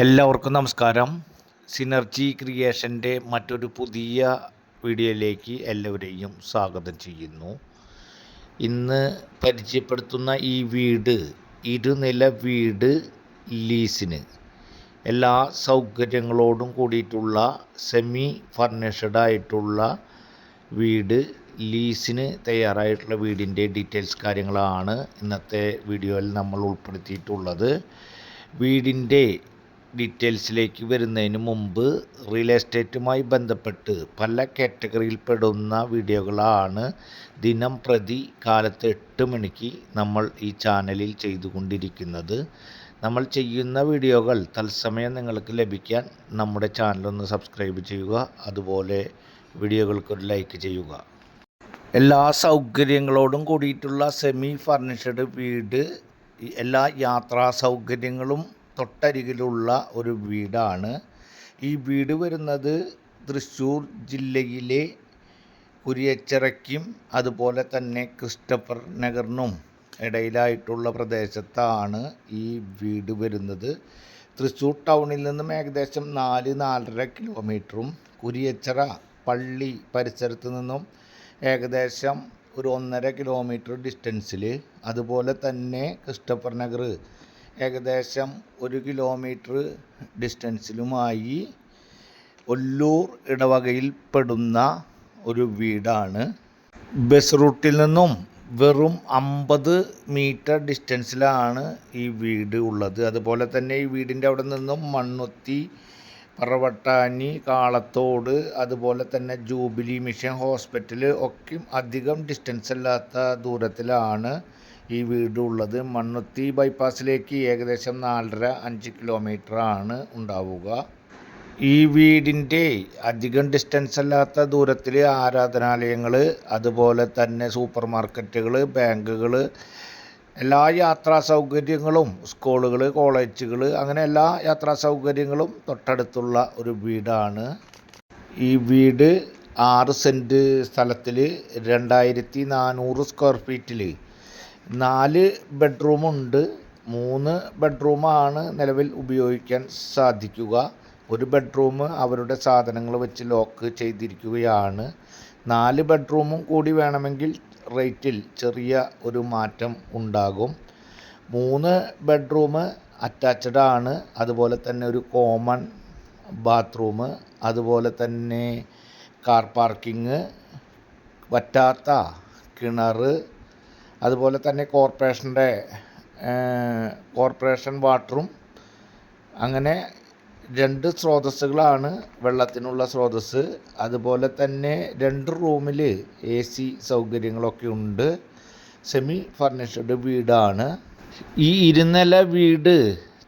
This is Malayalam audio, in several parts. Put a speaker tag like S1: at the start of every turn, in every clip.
S1: എല്ലാവർക്കും നമസ്കാരം. സിനർജി ക്രിയേഷന്റെ മറ്റൊരു പുതിയ വീഡിയോയിലേക്ക് എല്ലാവരെയും സ്വാഗതം ചെയ്യുന്നു. ഇന്ന് പരിചയപ്പെടുത്തുന്ന ഈ വീട് ഇരുനില വീട് ലീസിന്. എല്ലാ സൗകര്യങ്ങളോടും കൂടിയിട്ടുള്ള സെമി ഫർണിഷഡ് ആയിട്ടുള്ള വീട് ലീസിന് തയ്യാറായിട്ടുള്ള വീടിന്റെ ഡീറ്റെയിൽസ് കാര്യങ്ങളാണ് ഇന്നത്തെ വീഡിയോയിൽ നമ്മൾ ഉൾപ്പെടുത്തിയിട്ടുള്ളത്. വീടിന്റെ ഡീറ്റെയിൽസിലേക്ക് വരുന്നതിന് മുമ്പ് റിയൽ എസ്റ്റേറ്റുമായി ബന്ധപ്പെട്ട് പല കാറ്റഗറിയിൽപ്പെടുന്ന വീഡിയോകളാണ് ദിനം പ്രതി കാലത്ത് എട്ട് മണിക്ക് നമ്മൾ ഈ ചാനലിൽ ചെയ്തുകൊണ്ടിരിക്കുന്നത്. നമ്മൾ ചെയ്യുന്ന വീഡിയോകൾ തത്സമയം നിങ്ങൾക്ക് ലഭിക്കാൻ നമ്മുടെ ചാനലൊന്ന് സബ്സ്ക്രൈബ് ചെയ്യുക അതുപോലെ വീഡിയോകൾക്കൊരു ലൈക്ക് ചെയ്യുക. എല്ലാ സൗകര്യങ്ങളോടും കൂടിയിട്ടുള്ള സെമി ഫർണിഷഡ് വീട് എല്ലാ യാത്രാ സൗകര്യങ്ങളും തൊട്ടരികിലുള്ള ഒരു വീടാണ്. ഈ വീട് വരുന്നത് തൃശ്ശൂർ ജില്ലയിലെ കുരിയച്ചിറയ്ക്കും അതുപോലെ തന്നെ ക്രിസ്റ്റഫർ നഗറിനും ഇടയിലായിട്ടുള്ള പ്രദേശത്താണ് ഈ വീട് വരുന്നത്. തൃശ്ശൂർ ടൗണിൽ നിന്നും ഏകദേശം നാല് നാലര കിലോമീറ്ററും കുരിയച്ചിറ പള്ളി പരിസരത്ത് നിന്നും ഏകദേശം ഒരു ഒന്നര കിലോമീറ്റർ ഡിസ്റ്റൻസിൽ അതുപോലെ തന്നെ ക്രിസ്റ്റഫർ നഗർ ഏകദേശം ഒരു കിലോമീറ്റർ ഡിസ്റ്റൻസിലുമായി ഒല്ലൂർ ഇടവകയിൽ പെടുന്ന ഒരു വീടാണ്. ബസ് റൂട്ടിൽ നിന്നും വെറും അമ്പത് മീറ്റർ ഡിസ്റ്റൻസിലാണ് ഈ വീട് ഉള്ളത്. അതുപോലെ തന്നെ ഈ വീടിന്റെ അവിടെ നിന്നും മണ്ണുത്തി പറവട്ടാനി കാളത്തോട് അതുപോലെ തന്നെ ജൂബിലി മിഷൻ ഹോസ്പിറ്റൽ ഒക്കെ അധികം ഡിസ്റ്റൻസ് അല്ലാത്ത ദൂരത്തിലാണ്. ഈ വീടുള്ളത് മണ്ണുത്തി ബൈപ്പാസിലേക്ക് ഏകദേശം നാലര അഞ്ച് ആണ് ഉണ്ടാവുക. ഈ വീടിന്റെ അധികം ഡിസ്റ്റൻസ് അല്ലാത്ത ദൂരത്തിൽ ആരാധനാലയങ്ങൾ അതുപോലെ തന്നെ സൂപ്പർ മാർക്കറ്റുകൾ ബാങ്കുകൾ എല്ലാ യാത്രാ സൗകര്യങ്ങളും സ്കൂളുകൾ കോളേജുകൾ അങ്ങനെ എല്ലാ യാത്രാ സൗകര്യങ്ങളും തൊട്ടടുത്തുള്ള ഒരു വീടാണ്. ഈ വീട് ആറ് സെന്റ് സ്ഥലത്തിൽ രണ്ടായിരത്തി നാനൂറ് സ്ക്വയർ ഫീറ്റിൽ നാല് ബെഡ്റൂമുണ്ട്. മൂന്ന് ബെഡ്റൂമാണ് നിലവിൽ ഉപയോഗിക്കാൻ സാധിക്കുക. ഒരു ബെഡ്റൂം അവരുടെ സാധനങ്ങൾ വെച്ച് ലോക്ക് ചെയ്തിരിക്കുകയാണ്. നാല് ബെഡ്റൂമും കൂടി വേണമെങ്കിൽ റേറ്റിൽ ചെറിയ ഒരു മാറ്റം ഉണ്ടാകും. മൂന്ന് ബെഡ്റൂം അറ്റാച്ച്ഡ് ആണ്. അതുപോലെ തന്നെ ഒരു കോമൺ ബാത്റൂം. അതുപോലെ തന്നെ കാർ പാർക്കിങ് വറ്റാത്ത കിണർ അതുപോലെ തന്നെ കോർപ്പറേഷന്റെ കോർപ്പറേഷൻ വാട്ടറും. അങ്ങനെ രണ്ട് സ്രോതസ്സുകളാണ് വെള്ളത്തിനുള്ള സ്രോതസ്സ്. അതുപോലെ തന്നെ രണ്ട് റൂമിൽ എ സി സൗകര്യങ്ങളൊക്കെ ഉണ്ട്. സെമി ഫർണിഷ്ഡ് വീടാണ്. ഈ ഇരുനില വീട്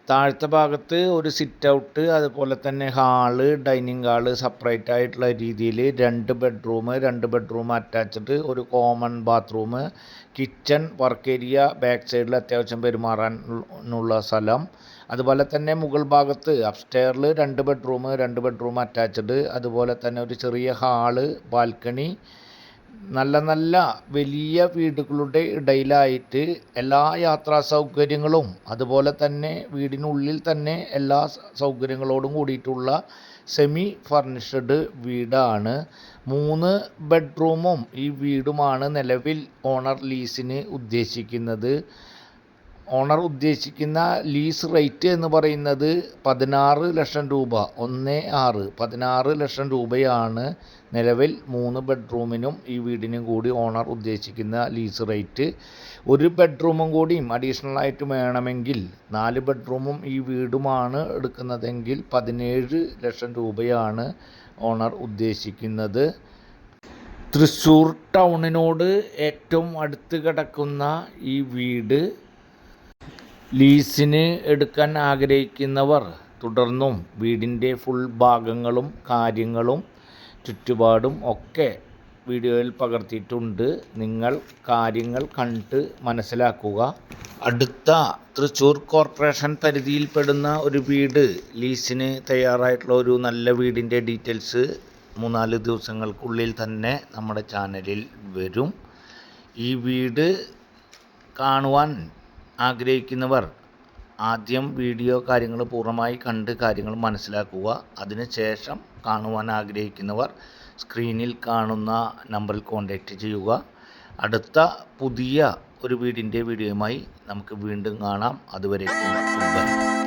S1: താഴത്തെ ഭാഗത്ത് ഒരു സിറ്റ് ഔട്ട് അതുപോലെ തന്നെ ഹാൾ ഡൈനിങ് ഹാൾ സെപ്പറേറ്റ് ആയിട്ടുള്ള രീതിയിൽ രണ്ട് ബെഡ്റൂം രണ്ട് ബെഡ്റൂം അറ്റാച്ച്ഡ് ഒരു common bathroom kitchen work area back സൈഡിൽ അത്യാവശ്യം പെരുമാറാനുള്ള സ്ഥലം. അതുപോലെ തന്നെ മുകൾ ഭാഗത്ത് അപ്സ്റ്റെയറിൽ രണ്ട് ബെഡ്റൂം രണ്ട് ബെഡ്റൂം അറ്റാച്ച്ഡ് അതുപോലെ തന്നെ ഒരു ചെറിയ ഹാൾ ബാൽക്കണി നല്ല നല്ല വലിയ വീടുകളുടെ ഇടയിലായിട്ട് എല്ലാ യാത്രാ സൗകര്യങ്ങളും അതുപോലെ തന്നെ വീടിനുള്ളിൽ തന്നെ എല്ലാ സൗകര്യങ്ങളോടും കൂടിയിട്ടുള്ള സെമി ഫർണിഷ്ഡ് വീടാണ്. മൂന്ന് ബെഡ്റൂമും ഈ വീടുമാണ് നിലവിൽ ഓണർ ലീസിന് ഉദ്ദേശിക്കുന്നത്. ഓണർ ഉദ്ദേശിക്കുന്ന ലീസ് റേറ്റ് എന്ന് പറയുന്നത് പതിനാറ് ലക്ഷം രൂപ ഒന്ന് ആറ്. പതിനാറ് ലക്ഷം രൂപയാണ് നിലവിൽ മൂന്ന് ബെഡ്റൂമിനും ഈ വീടിനും കൂടി ഓണർ ഉദ്ദേശിക്കുന്ന ലീസ് റേറ്റ്. ഒരു ബെഡ്റൂമും കൂടിയും അഡീഷണൽ ആയിട്ട് വേണമെങ്കിൽ നാല് ബെഡ്റൂമും ഈ വീടുമാണ് എടുക്കുന്നതെങ്കിൽ പതിനേഴ് ലക്ഷം രൂപയാണ് ഓണർ ഉദ്ദേശിക്കുന്നത്. തൃശ്ശൂർ ടൗണിനോട് ഏറ്റവും അടുത്ത് കിടക്കുന്ന ഈ വീട് ലീസിന് എടുക്കാൻ ആഗ്രഹിക്കുന്നവർ തുടർന്നും വീടിന്റെ ഫുൾ ഭാഗങ്ങളും കാര്യങ്ങളും ചുറ്റുപാടും ഒക്കെ വീഡിയോയിൽ പകർത്തിയിട്ടുണ്ട്. നിങ്ങൾ കാര്യങ്ങൾ കണ്ട് മനസ്സിലാക്കുക. അടുത്ത തൃശ്ശൂർ കോർപ്പറേഷൻ പരിധിയിൽപ്പെടുന്ന ഒരു വീട് ലീസിന് തയ്യാറായിട്ടുള്ള ഒരു നല്ല വീടിന്റെ ഡീറ്റെയിൽസ് മൂന്നാൽ ദിവസങ്ങൾക്കുള്ളിൽ തന്നെ നമ്മുടെ ചാനലിൽ വരും. ഈ വീട് കാണുവാൻ ആഗ്രഹിക്കുന്നവർ ആദ്യം വീഡിയോ കാര്യങ്ങൾ പൂർണമായി കണ്ട് കാര്യങ്ങൾ മനസ്സിലാക്കുക. അതിനുശേഷം കാണുവാൻ ആഗ്രഹിക്കുന്നവർ സ്ക്രീനിൽ കാണുന്ന നമ്പറിൽ കോൺടാക്റ്റ് ചെയ്യുക. അടുത്ത പുതിയ ഒരു വീടിന്റെ വീഡിയോയുമായി നമുക്ക് വീണ്ടും കാണാം. അതുവരേക്കും